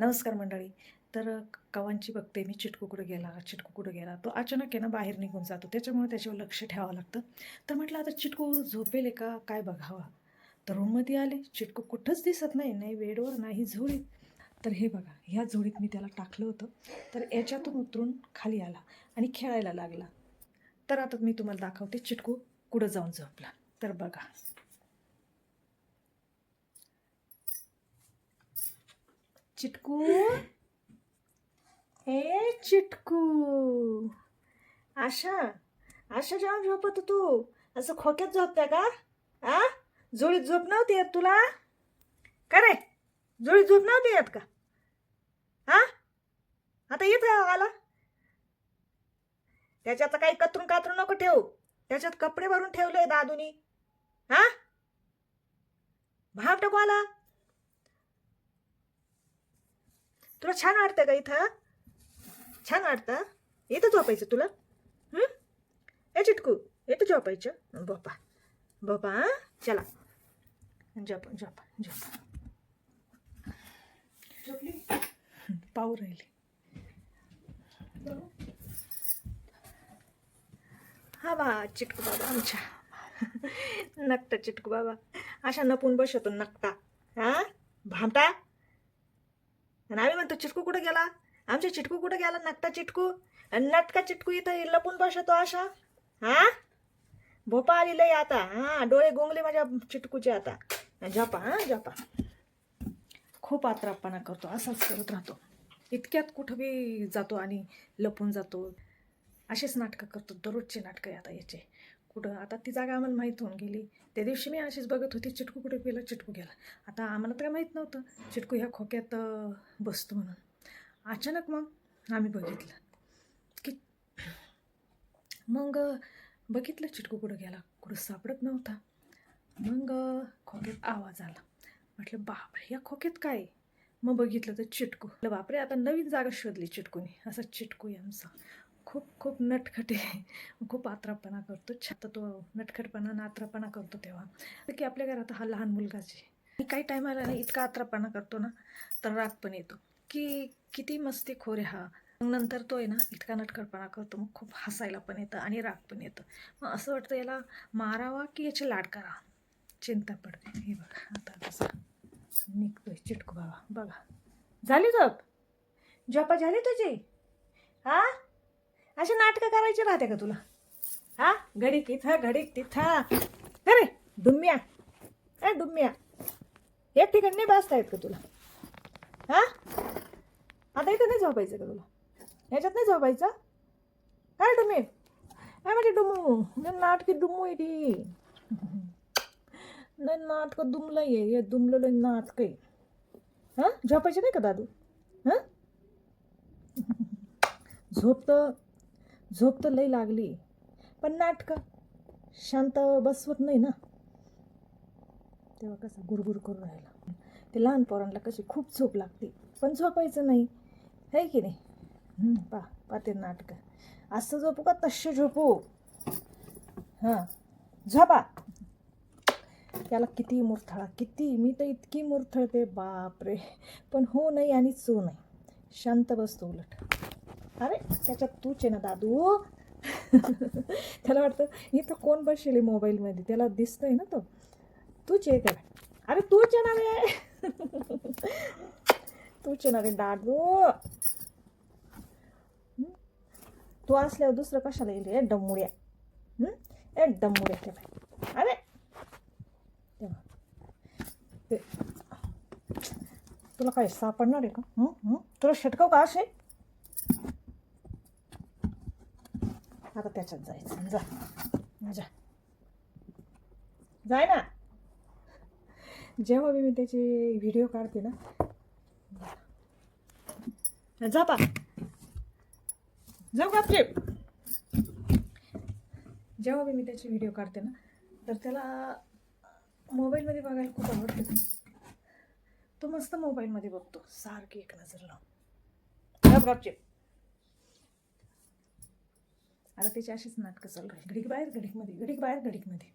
नमस्कार मंडळी. तर कवांची बघते मी चिटकू कुठं गेला? चिटकू कुठं गेला? तो अचानक आहे ना बाहेर निघून जातो. त्याच्यामुळे त्याच्यावर लक्ष ठेवावं लागतं. तर म्हटलं आता चिटकू झोपेल आहे का? काय बघावा? तर रूममध्ये आले. चिटकू कुठंच दिसत नाही नाही वेडवर नाही झोळीत. तर हे बघा ह्या झोळीत मी त्याला टाकलं होतं. तर याच्यातून उतरून खाली आला आणि खेळायला लागला. तर आता मी तुम्हाला दाखवते चिटकू कुठं जाऊन झोपला. तर बघा. चिटकू? हे चिटकू. आशा आशा जेव्हा झोपत तू असं खोक्यात झोपत्या का? आ? जोडीत झोप नव्हती येत तुला? का रे? झोप नव्हती येत का? हा आता येत आला त्याच्यात काही कतरून कातरून नको ठेवू. त्याच्यात कपडे भरून ठेवले दादूनी. हा भाव टाकू आला. तुला छान वाटतं का इथं? छान वाटतं? इथं झोपायचं तुला? ए चिटकू इथं झोपायचं? बापा बापा? चला. झोप झोप झोप. पाहू राहिली. हा बा चिटकू बाबा आमच्या. नकटा चिटकू बाबा. अशा नपून बसतो नकटा. हा? भामटा? आणि आम्ही म्हणतो चिटकू कुठं गेला? आमच्या चिटकू कुठं गेला? नाटका चिटकू? आणि नटका चिटकू इथं लपून बसतो अशा हा? भोपा आली लय आता. हा डोळे गोंगले माझ्या चिटकूचे आता. झपा हा झपा खूप आत्रापणा करतो असाच करत राहतो. इतक्यात कुठं बी जातो आणि लपून जातो. असेच नाटकं करतो दररोजचे नाटकं आता याचे. कुठं? आता ती जागा आम्हाला माहीत होऊन गेली. त्या दिवशी मी अशीच बघत होती चिटकू कुठे गेला? चिटकू गेला. आता आम्हाला तर काय माहीत नव्हतं. चिटकू ह्या खोक्यात बसतो म्हणून. अचानक मग आम्ही बघितलं की मग बघितलं चिटकू कुठं गेला? कुठं सापडत नव्हता. मग खोक्यात आवाज आला. म्हटलं बापरे या खोक्यात काय? मग बघितलं तर चिटकू. बापरे आता नवीन जागा शोधली चिटकूने. असा चिटकू आहे आमचा खूप खूप नटखटे खूप आत्रापणा करतो. छात तो नटखटपणा नात्रापणा करतो तेव्हा. की आपल्या घरात हा लहान मुलगाची आणि काही टायमाला इतका आत्रापणा करतो ना तर राग पण येतो. की किती मस्ती खोरे हा. मग नंतर तो आहे ना इतका नटखटपणा करतो मग खूप हसायला पण येतं आणि राग पण येतं. मग असं वाटतं याला मारावा की याची लाड करा चिंता पडते. हे बघा आता कसं निघतोय चिटकू बाबा. बघा. झाली झोप? झोपा झाली तुझी? हा? अशी नाटकं करायची राहते का तुला? हा? घडीक इथं घडीक तिथं. अरे डुम्या अरे डुम्या एक ठिकाणी नाही बसता येत का तुला? हा? आता इथं नाही झोपायचं का तुला? ह्याच्यात नाही झोपायचं? अरे डुमी काय म्हणजे डुमू मी नाटकी डुमू आहे ती. नाही नाटकं दुमलं आहे हे दुमलेलं नाटक आहे. हां? झोपायचं नाही का दादू? हां? झोपतं. झोप तर लई लागली पण नाटकं शांत बसवत नाही ना. तेव्हा कसं गुरगुर करून राहिला. ते लहान पोरांना कशी खूप झोप लागते पण झोपायचं नाही. है की नाही? पा पा पाहते नाटकं. असं झोपू का तसे झोपू. हां झोपा. त्याला किती मुरथळा किती मी तर इतकी मुरथळते बापरे. पण हो नाही आणि चो नाही. शांत बसतो उलट. अरे त्याच्यात तूच आहे ना दादू. त्याला वाटतं इथं कोण बसेल मोबाईलमध्ये? त्याला दिसतंय ना तो. तूच आहे का अरे तूच आहे. ना रे तूच आहे ना रे दादू तू असल्यावर दुसरं कशाला येईल? रे डमुड्या ए डमुड्या ते बाई. अरे! तेव्हा. ते तुला काय सापडणार आहे का? तुला षटकाव का असे? आता त्याच्यात जायचं. जा. जा. जाय ना. जेव्हा मी त्याचे व्हिडिओ काढते ना. जा. पा. जाऊ का जेव्हा मी त्याचे व्हिडिओ काढते ना तर त्याला मोबाईलमध्ये बघायला खूप आवडते. तो मस्त मोबाईलमध्ये बघतो. सारखी एक नजर लावून. गप आता त्याची अशीच नाटकं चालू आहे घडीक बाहेर घडीकमध्ये घडीक बाहेर घडीकमध्ये